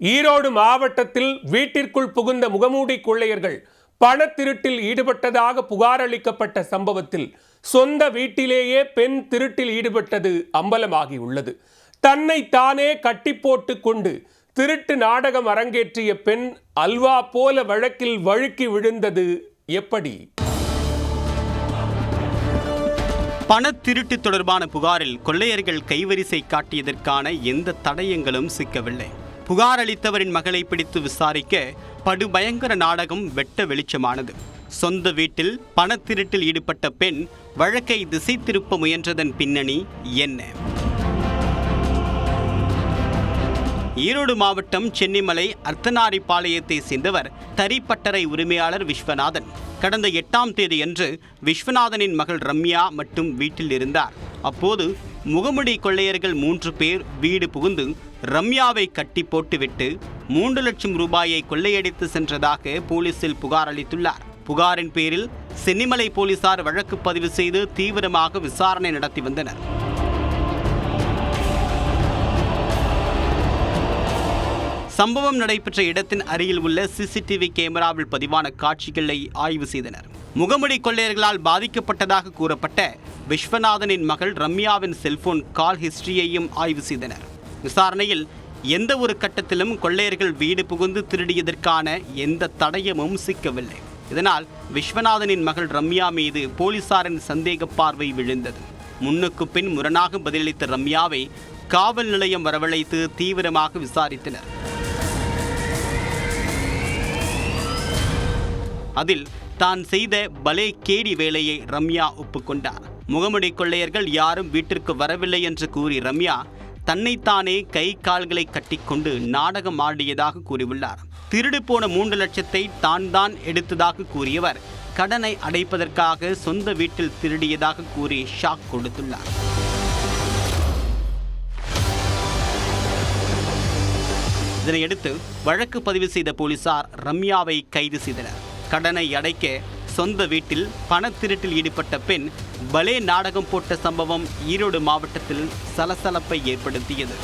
ஈரோடு மாவட்டத்தில் வீட்டிற்குள் புகுந்த முகமூடி கொள்ளையர்கள் பண திருட்டில் ஈடுபட்டதாக புகார் அளிக்கப்பட்ட சம்பவத்தில் சொந்த வீட்டிலேயே பெண் திருட்டில் ஈடுபட்டது அம்பலமாகியுள்ளது. தன்னை தானே கட்டி போட்டு கொண்டு திருட்டு நாடகம் அரங்கேற்றிய பெண் அல்வா போல வழக்கில் வழுக்கி விழுந்தது எப்படி? பணத்திருட்டு தொடர்பான புகாரில் கொள்ளையர்கள் கைவரிசை காட்டியதற்கான எந்த தடயங்களும் சிக்கவில்லை. புகார் அளித்தவரின் மகளை பிடித்து விசாரிக்க படுபயங்கர நாடகம் வெட்ட வெளிச்சமானது. சொந்த வீட்டில் பணத்திருட்டில் ஈடுபட்ட பெண் வழக்கை திசை திருப்ப முயன்றதன் பின்னணி என்ன? ஈரோடு மாவட்டம் சென்னிமலை அர்த்தநாரிப்பாளையத்தை சேர்ந்தவர் தறிப்பட்டறை உரிமையாளர் விஸ்வநாதன். கடந்த எட்டாம் தேதியன்று விஸ்வநாதனின் மகள் ரம்யா மட்டும் வீட்டில் இருந்தார். அப்போது முகமுடி கொள்ளையர்கள் மூன்று பேர் வீடு புகுந்து ரம்யாவை கட்டி போட்டுவிட்டு மூன்று லட்சம் ரூபாயை கொள்ளையடித்து சென்றதாக போலீசில் புகார் அளித்துள்ளார். புகாரின் பேரில் சென்னிமலை போலீசார் வழக்கு பதிவு செய்து தீவிரமாக விசாரணை நடத்தி வந்தனர். சம்பவம் நடைபெற்ற இடத்தின் அருகில் உள்ள சிசிடிவி கேமராவில் பதிவான காட்சிகளை ஆய்வு செய்தனர். முகமுடி கொள்ளையர்களால் பாதிக்கப்பட்டதாக கூறப்பட்ட விஸ்வநாதனின் மகள் ரம்யாவின் செல்போன் கால் ஹிஸ்டரியையும் ஆய்வு செய்தனர். விசாரணையில் எந்த ஒரு கட்டத்திலும் கொள்ளையர்கள் வீடு புகுந்து திருடியதற்கான எந்த தடயமும் சிக்கவில்லை. இதனால் விஸ்வநாதனின் மகள் ரம்யா மீது போலீசாரின் சந்தேக பார்வை விழுந்தது. முன்னுக்கு பின் முரணாக பதிலளித்த ரம்யாவை காவல் நிலையம் வரவழைத்து தீவிரமாக விசாரித்தனர். அதில் தான் செய்த பலே கேடி வேலையை ரம்யா ஒப்புக்கொண்டார். முகமுடி கொள்ளையர்கள் யாரும் வீட்டிற்கு வரவில்லை என்று கூறி ரம்யா தன்னைத்தானே கை கால்களை கட்டிக்கொண்டு நாடகம் ஆடியதாக கூறியுள்ளார். திருடு போன மூன்று லட்சத்தை தான் தான் எடுத்ததாக கூறியவர். கடனை அடைப்பதற்காக சொந்த வீட்டில் திருடியதாக கூறி ஷாக் கொடுத்துள்ளார். இதனையடுத்து வழக்கு பதிவு செய்த போலீசார் ரம்யாவை கைது செய்தனர். கடனை அடைக்க சொந்த வீட்டில் பணத்திருட்டில் ஈடுபட்ட பெண் பலே நாடகம் போட்ட சம்பவம் ஈரோடு மாவட்டத்தில் சலசலப்பை ஏற்படுத்தியது.